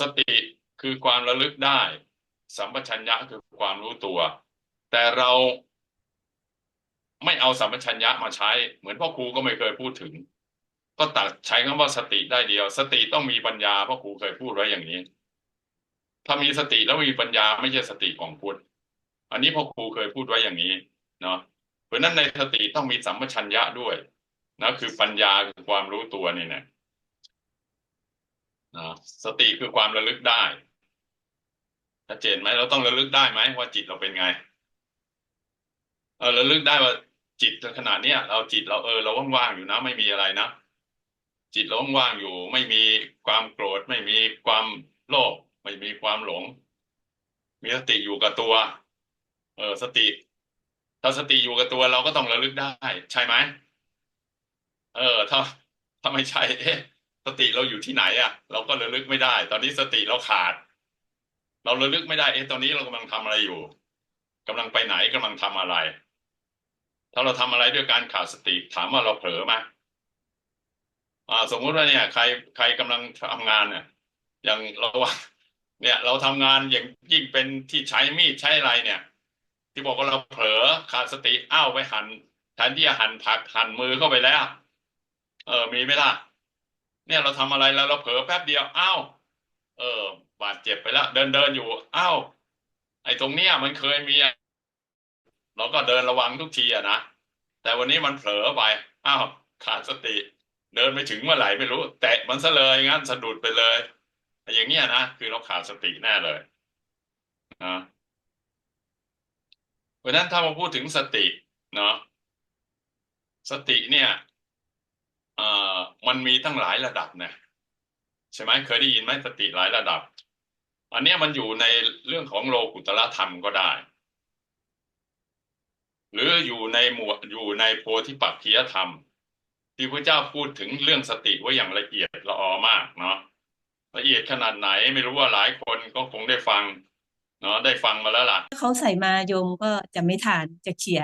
สติคือความระลึกได้ สัมปชัญญะคือความรู้ตัว แต่เราไม่เอาสัมปชัญญะมาใช้ เหมือนพ่อครูก็ไม่เคยพูดถึง ก็ตัดใช้คำว่าสติได้เดียว สติต้องมีปัญญาพ่อครูเคยพูดไว้อย่างนี้ ถ้ามีสติแล้วมีปัญญาไม่ใช่สติของพุทธอันนี้พ่อครูเคยพูดไว้อย่างนี้เนาะเพราะฉะนั้นในสติต้องมีสัมปชัญญะด้วยนะคือปัญญาคือความรู้ตัวนี่นะ นะสติคือความระลึกได้ชัดเจนไหมเราต้องระลึกได้ไหมว่าจิตเราเป็นไงเออระลึกได้ว่าจิตขนาดเนี้ยเราจิตเราเออเราว่างๆอยู่นะ ไม่มีอะไรนะจิตเราว่างๆอยู่ ไม่มีความโกรธ ไม่มีความโลภไม่มีความหลง มีสติอยู่กับตัว เออสติ ถ้าสติอยู่กับตัวเราก็ต้องระลึกได้ ใช่ไหมเออถ้าถ้าไม่ใช่เอ๊ะ สติเราอยู่ที่ไหนอะ เราก็ระลึกไม่ได้ ตอนนี้สติเราขาด เราระลึกไม่ได้เอ๊ะตอนนี้เรากำลังทำอะไรอยู่กำลังไปไหนกำลังทำอะไร ถ้าเราทำอะไรด้วยการขาดสติถามว่าเราเผลอไหมอ่า สมมุติว่าเนี่ย ใครใครกำลังทำงานเนี่ยอย่างเราว่าเนี่ย เราทำงานอย่างยิ่งเป็นที่ใช้มีดใช้อะไรเนี่ย ที่บอกว่าเราเผลอขาดสติอ้าวไปหันแทนที่จะหันผักหันมือเข้าไปแล้ว เออมีไหมล่ะ เนี่ยเราทำอะไรแล้วเราเผลอแป๊บเดียวอ้าวเออ บาดเจ็บไปแล้วเดินเดินอยู่อ้าวไอ้ตรงเนี้ยมันเคยมีอะเราก็เดินระวังทุกทีอะนะแต่วันนี้มันเผลอไปอ้าวขาดสติ เดินไปถึงเมื่อไหร่ไม่รู้ แตะมันซะเลยงั้นสะดุดไปเลยอย่างเงี้ยนะคือเราขาดสติแน่เลยนะเพราะนั้นถ้ามาพูดถึงสติเนาะสติเนี่ย มันมีตั้งหลายระดับนะใช่ไหมเคยได้ยินไหมสติหลายระดับ อันนี้มันอยู่ในเรื่องของโลกุตละธรรมก็ได้ หรืออยู่ในหมวดอยู่ในโพธิปักขียธรรม ที่พระเจ้าพูดถึงเรื่องสติไว้อย่างละเอียดละออมากเนาะละเอียดขนาดไหนไม่รู้ว่าหลายคนก็คงได้ฟังเนาะได้ฟังมาแล้วล่ะเขาใส่มาโยมก็จะไม่ทานจะเขี่ย